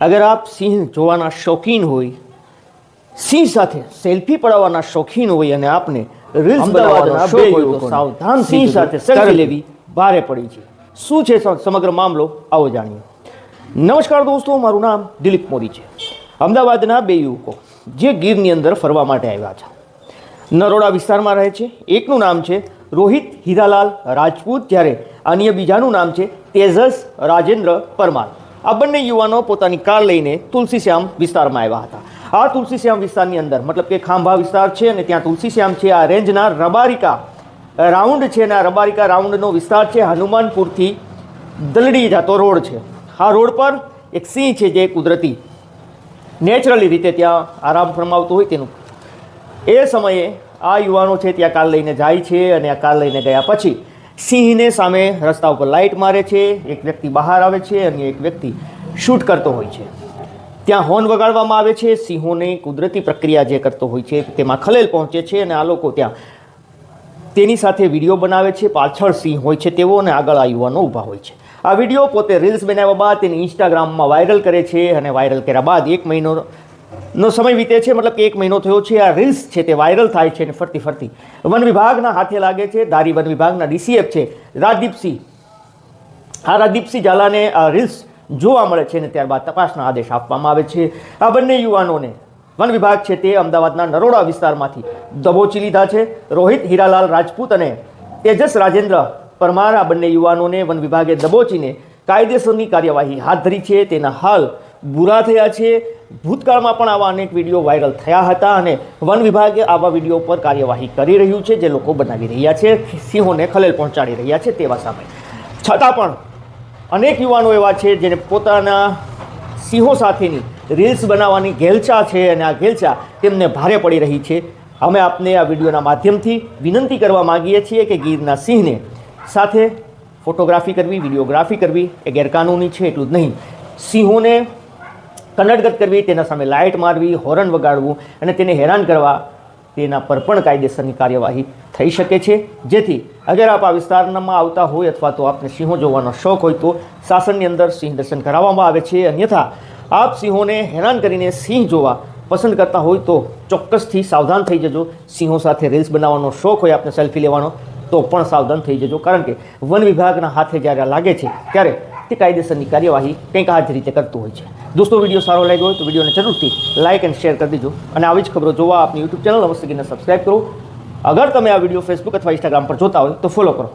અગર આપ સિંહ જોવાના શોખીન હોય સિંહ સાથે સેલ્ફી પડાવવાના શોખીન હોય અને આપને રીલ્સ બનાવવાનો શોખ હોય તો સાવધાન સિંહ સાથે સેલ્ફી લેવી ભારે પડી છે. શું છે સમગ્ર મામલો? આવો જાણીએ. નમસ્કાર દોસ્તો મારું નામ દિલીપ મોદી છે. અમદાવાદના બે યુવકો જે ગીરની અંદર ફરવા માટે આવ્યા છે. નરોડા વિસ્તારમાં રહે છે. એકનું નામ છે રોહિત હીરાલાલ રાજપૂત જ્યારે અન્ય બીજાનું નામ છે તેજસ રાજેન્દ્ર પરમાર. આ બંને યુવાનો પોતાની કાર લઈને તુલસીશ્યામ વિસ્તારમાં આવ્યા હતા. આ તુલસીશ્યામ વિસ્તારની અંદર મતલબ કે ખાંભા વિસ્તાર છે અને ત્યાં તુલસીશ્યામ છે, આ રેન્જના રબારિકા રાઉન્ડ છે અને આ રબારિકા રાઉન્ડનો વિસ્તાર છે. હનુમાનપુરથી દલડી જતો રોડ છે. આ રોડ પર એક સિંહ છે જે કુદરતી, નેચરલી રીતે ત્યાં આરામ ફરમાવતો હોય તેનું. એ સમયે આ યુવાનો છે ત્યાં કાર લઈને જાય છે અને આ કાર લઈને ગયા પછી સિંહને સામે રસ્તા ઉપર લાઇટ મારે છે, એક વ્યક્તિ બહાર આવે છે અને એક વ્યક્તિ શૂટ કરતો હોય છે. ત્યાં હોર્ન વગાડવામાં આવે છે, સિંહોની કુદરતી પ્રક્રિયા જે કરતો હોય છે, તેમાં ખલેલ પહોંચે છે અને આ લોકો ત્યાં તેની સાથે વીડિયો બનાવે છે, પાછળ સિંહ હોય છે તેવો અને આગળ આ યુવાનો ઊભા હોય છે. આ વીડિયો પોતે રીલ્સ બનાવ્યા બાદ તેને ઇન્સ્ટાગ્રામમાં વાયરલ કરે છે અને વાયરલ કર્યા બાદ એક મહિનો નો સમય વીતે છે, મતલબ કે એક મહિનો થયો છે, આ રીલ્સ છે તે વાયરલ થાય છે અને ફરતી ફરતી. વન વિભાગના હાથે લાગે છે દારી વન વિભાગના ડીસીએફ છે, રાજદીપસિંહ. આ રાજદીપસિંહ ઝાલાને આ રીલ્સ જોવા મળે છે અને ત્યારબાદ તપાસના આદેશ આપવામાં આવે છે. આ બંને યુવાનોને વન વિભાગ છે તે અમદાવાદના નરોડા વિસ્તારમાંથી દબોચી લીધા છે. રોહિત હીરાલાલ રાજપૂત અને તેજસ રાજેન્દ્ર પરમાર આ બંને યુવાનોને વન વિભાગે દબોચીને કાયદેસરની કાર્યવાહી હાથ ધરી છે. તેના હાલ બુરા થયા છે. ભૂતકાળમાં પણ આવા અનેક વીડિયો વાયરલ થયા હતા અને વન વિભાગે આવા વીડિયો પર કાર્યવાહી કરી રહ્યું છે જે લોકો બનાવી રહ્યા છે, સિંહોને ખલેલ પહોંચાડી રહ્યા છે તેવા સામે. છતાં પણ અનેક યુવાનો એવા છે જેને પોતાના સિંહો સાથેની રીલ્સ બનાવવાની ઘેલચા છે અને આ ઘેલચા તેમને ભારે પડી રહી છે. અમે આપને આ વિડીયોના માધ્યમથી વિનંતી કરવા માગીએ છીએ કે ગીરના સિંહને સાથે ફોટોગ્રાફી કરવી, વિડીયોગ્રાફી કરવી એ ગેરકાનૂની છે એટલું જ નહીં. સિંહોને કન્નડગત કરવી, તેના સામે લાઇટ મારવી, હોર્ન વગાડવું અને તેને હેરાન કરવા, તેના પર પણ કાયદેસરની કાર્યવાહી થઈ શકે છે. જેથી અગર આપ આ વિસ્તારમાં આવતા હોય અથવા તો આપને સિંહો જોવાનો શોખ હોય તો શાસનની અંદર સિંહ દર્શન કરાવવામાં આવે છે. અન્યથા આપ સિંહોને હેરાન કરીને સિંહ જોવા પસંદ કરતા હોય તો ચોક્કસથી સાવધાન થઈ જજો. સિંહો સાથે રીલ્સ બનાવવાનો શોખ હોય, આપને સેલ્ફી લેવાનો, તો પણ સાવધાન થઈ જજો. કારણ કે વન વિભાગના હાથે જ્યારે લાગે છે, ત્યારે તે કાયદેસરની કાર્યવાહી કંઈક આ જ રીતે કરતું હોય છે. દોસ્તો, વીડિયો સારો લાગ્યો હોય તો વિડીયોને જરૂરથી લાઇક એન્ડ શેર કરી દીજો. અને આવી જ ખબરો જોવા આપની યુટ્યુબ ચેનલ અવશ્ય સબસ્ક્રાઈબ કરો. અગર તમે આ વીડિયો ફેસબુક અથવા ઇન્સ્ટાગ્રામ પર જોતા હોય તો ફોલો કરો.